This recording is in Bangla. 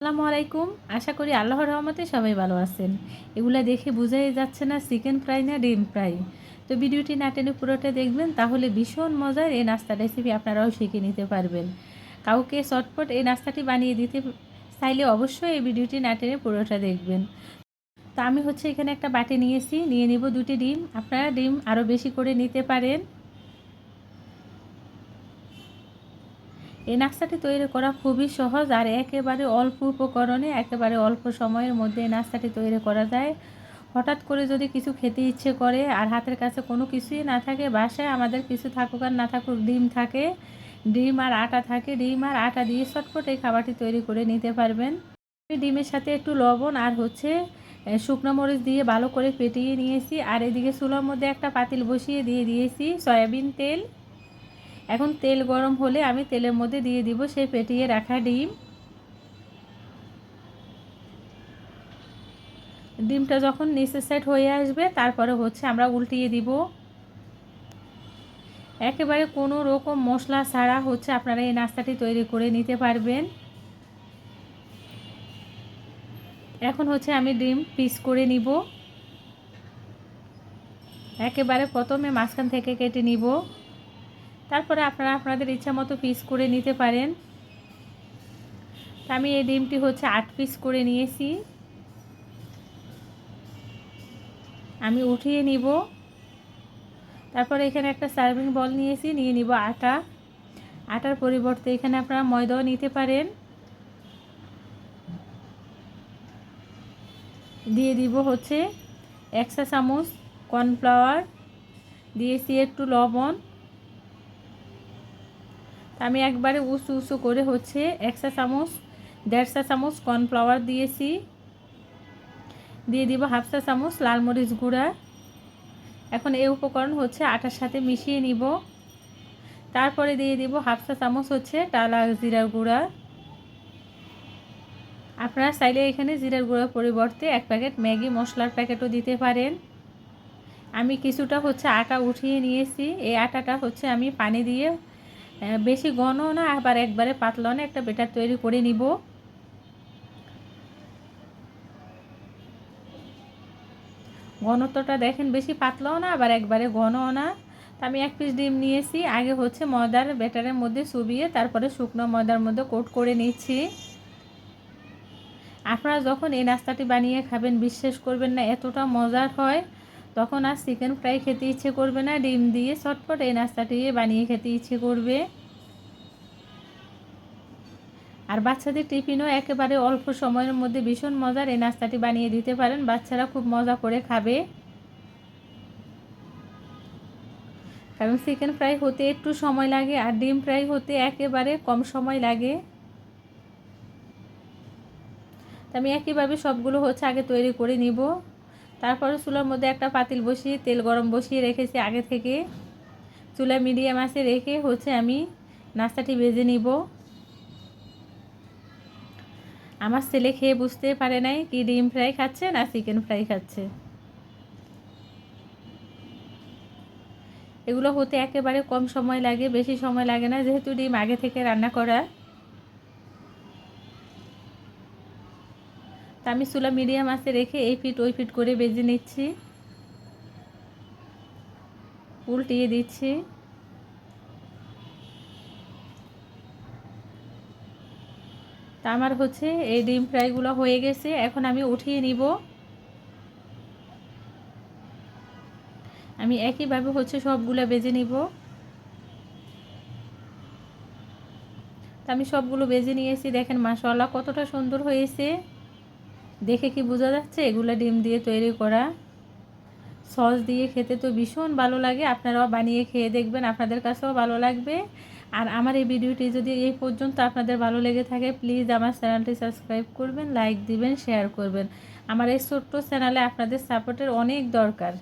আসসালামু আলাইকুম। আশা করি আল্লাহর রহমতে সবাই ভালো আছেন। এগুলা দেখে বোঝাই যাচ্ছে না চিকেন ফ্রাই না ডিম ফ্রাই। তো ভিডিওটি না টেনে পুরোটা দেখবেন, তাহলে ভীষণ মজার এই নাস্তা রেসিপি আপনারাও শিখে নিতে পারবেন। কাউকে চটপট এই নাস্তাটি বানিয়ে দিতে চাইলে অবশ্যই এই ভিডিওটি না টেনে পুরোটা দেখবেন। তো আমি হচ্ছে এখানে একটা বাটি নিয়েছি, নিয়ে নিব দুটি ডিম। আপনারা ডিম আরও বেশি করে নিতে পারেন। এই নাস্তাটি তৈরি করা খুবই সহজ আর একেবারে অল্প উপকরণে, একেবারে অল্প সময়ের মধ্যে এই নাস্তাটি তৈরি করা যায়। হঠাৎ করে যদি কিছু খেতে ইচ্ছে করে আর হাতের কাছে কোনো কিছুই না থাকে, বাসায় আমাদের কিছু থাকুক আর না থাকুক ডিম থাকে, ডিম আর আটা থাকে, ডিম আর আটা দিয়ে চটপট এই খাবারটি তৈরি করে নিতে পারবেন। ডিমের সাথে একটু লবণ আর হচ্ছে শুকনো মরিচ দিয়ে ভালো করে ফেটিয়ে নিয়েছি। আর এদিকে চুলার মধ্যে একটা পাতিল বসিয়ে দিয়ে দিয়েছি, সয়াবিন তেল। এখন তেল গরম হলে আমি তেলের মধ্যে দিয়ে দিব সেই পেটিয়ে রাখা ডিম। ডিমটা যখন নিচের সাইড হয়ে আসবে, তারপরে হচ্ছে আমরা উল্টিয়ে দিব। একেবারে কোনো রকম মশলা ছাড়া হচ্ছে আপনারা এই নাস্তাটি তৈরি করে নিতে পারবেন। এখন হচ্ছে আমি ডিম পিস করে নিব। একেবারে প্রথমে মাঝখান থেকে কেটে নিব। তারপরে আপনারা আপনাদের ইচ্ছা মতো পিস করে নিতে পারেন। আমি এই ডিমটি হচ্ছে আট পিস করে নিয়েছি। আমি উঠিয়ে নিব। তারপরে এখানে একটা সার্ভিং বল নিয়েছি, নিয়ে নিব আটা। আটার পরিবর্তে এখানে আপনারা ময়দাও নিতে পারেন। দিয়ে দিব হচ্ছে একশো চামচ কর্নফ্লাওয়ার দিয়েছি একটু লবণ। আমি একবারে উঁচু উঁচু করে হচ্ছে একশো চামচ দেড়শো চামচ কর্নফ্লাওয়ার দিয়েছি। দিয়ে দিব হাফশা চামচ লাল মরিচ গুঁড়া। এখন এই উপকরণ হচ্ছে আটার সাথে মিশিয়ে নিব। তারপরে দিয়ে দিব হাফশা চামচ হচ্ছে টালা জিরার গুঁড়া। আপনারা চাইলে এখানে জিরার গুঁড়ার পরিবর্তে এক প্যাকেট ম্যাগি মশলার প্যাকেটও দিতে পারেন। আমি কিছুটা হচ্ছে আটা উঠিয়ে নিয়েছি। এই আটাটা হচ্ছে আমি পানি দিয়ে বেশি ঘন না, আবার একবারে পাতলা না, একটা বেটার তৈরি করে নিব। ঘনত্বটা দেখেন, বেশি পাতলাও না, আবার একবারে ঘনও না। আমি এক পিস ডিম নিয়েছি, আগে হচ্ছে ময়দার ব্যাটারের মধ্যে চুবিয়ে, তারপরে শুকনো ময়দার মধ্যে কোট করে নিচ্ছি। আপনারা যখন এই নাস্তাটি বানিয়ে খাবেন, বিশ্বাস করবেন না, এতটা মজার হয়। তখন আর চিকেন ফ্রাই খেতে ইচ্ছে করবে না। ডিম দিয়ে চটপট এই নাস্তাটি বানিয়ে খেতে ইচ্ছে করবে। আর বাচ্চাদের টিফিনও একেবারে অল্প সময়ের মধ্যে ভীষণ মজার এই নাস্তাটি বানিয়ে দিতে পারেন। বাচ্চারা খুব মজা করে খাবে। কারণ চিকেন ফ্রাই হতে একটু সময় লাগে আর ডিম ফ্রাই হতে একেবারে কম সময় লাগে। আমি একইভাবে সবগুলো হচ্ছে আগে তৈরি করে নিব। তারপরে চুলার মধ্যে একটা পাতিল বসিয়ে, তেল গরম বসিয়ে রেখেছি আগে থেকে। চুলা মিডিয়াম আছে রেখে হচ্ছে আমি নাস্তাটি ভেজে নিব। আমার ছেলে খেয়ে বুঝতে পারে নাই কি ডিম ফ্রাই খাচ্ছে না চিকেন ফ্রাই খাচ্ছে। এগুলো হতে একেবারে কম সময় লাগে, বেশি সময় লাগে না যেহেতু ডিম আগে থেকে রান্না করা। আমি চুলা মিডিয়াম আছে রেখে এই ফিট ওই ফিট করে বেজে নিচ্ছি। উল্টিয়ে দিচ্ছি। তা আমার হচ্ছে এই ডিম ফ্রাইগুলো হয়ে গেছে, এখন আমি উঠিয়ে নিব। আমি একইভাবে হচ্ছে সবগুলো বেজে নিব। তা আমি সবগুলো বেজে নিয়েছি, দেখেন মাশাল্লাহ কতটা সুন্দর হয়েছে। দেখে কি বোঝা যাচ্ছে? এগুলো ডিম দিয়ে তৈরি করা সস দিয়ে খেতে তো ভীষণ ভালো লাগে। আপনারাও বানিয়ে খেয়ে দেখবেন, আপনাদের কাছেও ভালো লাগবে। আর আমার এই ভিডিওটি যদি এই পর্যন্ত আপনাদের ভালো লেগে থাকে প্লিজ আমার চ্যানেলটি সাবস্ক্রাইব করবেন লাইক দিবেন শেয়ার করবেন। আমার এই ছোট্ট চ্যানেলে আপনাদের সাপোর্টের অনেক দরকার।